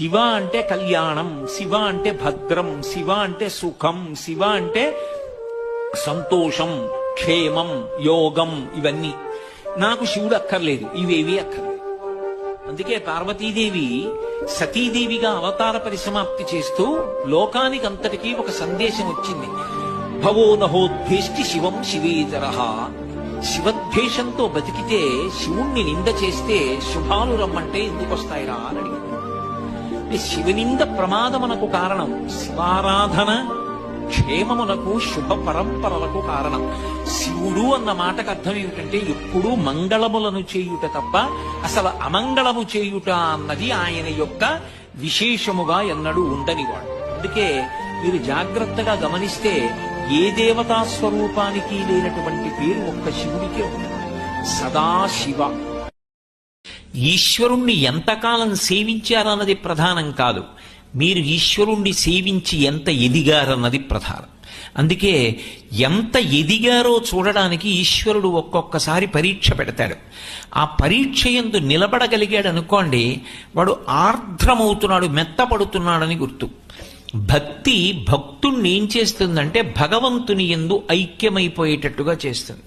శివ అంటే కళ్యాణం శివ అంటే భద్రం శివ అంటే సుఖం శివ అంటే సంతోషం క్షేమం యోగం ఇవన్నీ. నాకు శివుడు అక్కర్లేదు ఇవేవి అక్కర్లేదు. అందుకే పార్వతీదేవి సతీదేవిగా అవతార పరిసమాప్తి చేస్తూ లోకానికి అంతటికీ ఒక సందేశం వచ్చింది. భవో నహోద్భేష్టి శివం శివేతర శివద్వేషంతో బతికితే శివుణ్ణి నింద చేస్తే శుభాలు రమ్మంటే ఎందుకు వస్తాయిరా అని అడిగింది. అంటే శివనింద ప్రమాదమునకు కారణం. శివారాధన క్షేమమునకు శుభ పరంపరలకు కారణం. శివుడు అన్న మాటకు అర్థం ఏమిటంటే ఎప్పుడూ మంగళములను చేయుట తప్ప అసలు అమంగళము చేయుట అన్నది ఆయన యొక్క విశేషముగా ఎన్నడూ ఉండనివాడు. అందుకే మీరు జాగ్రత్తగా గమనిస్తే ఏ దేవతా స్వరూపానికి లేనటువంటి పేరు ఒక్క శివుడికే ఉంటుంది. సదాశివ ఈశ్వరుణ్ణి ఎంతకాలం సేవించారన్నది ప్రధానం కాదు. మీరు ఈశ్వరుణ్ణి సేవించి ఎంత ఎదిగారన్నది ప్రధానం. అందుకే ఎంత ఎదిగారో చూడడానికి ఈశ్వరుడు ఒక్కొక్కసారి పరీక్ష పెడతాడు. ఆ పరీక్ష ఎందు నిలబడగలిగాడు అనుకోండి వాడు ఆర్ద్రమవుతున్నాడు మెత్తపడుతున్నాడని గుర్తు. భక్తి భక్తుణ్ణి ఏం చేస్తుందంటే భగవంతుని ఎందు ఐక్యమైపోయేటట్టుగా చేస్తుంది.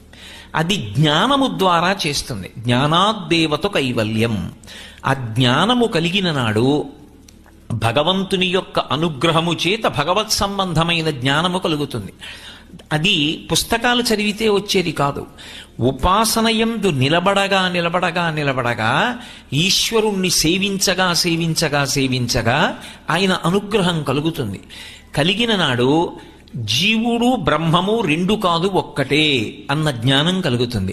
అది జ్ఞానము ద్వారా చేస్తుంది. జ్ఞానాద్దేవత కైవల్యం. ఆ జ్ఞానము కలిగిన నాడు భగవంతుని యొక్క అనుగ్రహము చేత భగవత్ సంబంధమైన జ్ఞానము కలుగుతుంది. అది పుస్తకాలు చదివితే వచ్చేది కాదు. ఉపాసనయందు నిలబడగా నిలబడగా నిలబడగా ఈశ్వరుణ్ణి సేవించగా సేవించగా సేవించగా ఆయన అనుగ్రహం కలుగుతుంది. కలిగిన నాడు జీవుడు బ్రహ్మము రెండు కాదు ఒక్కటే అన్న జ్ఞానం కలుగుతుంది.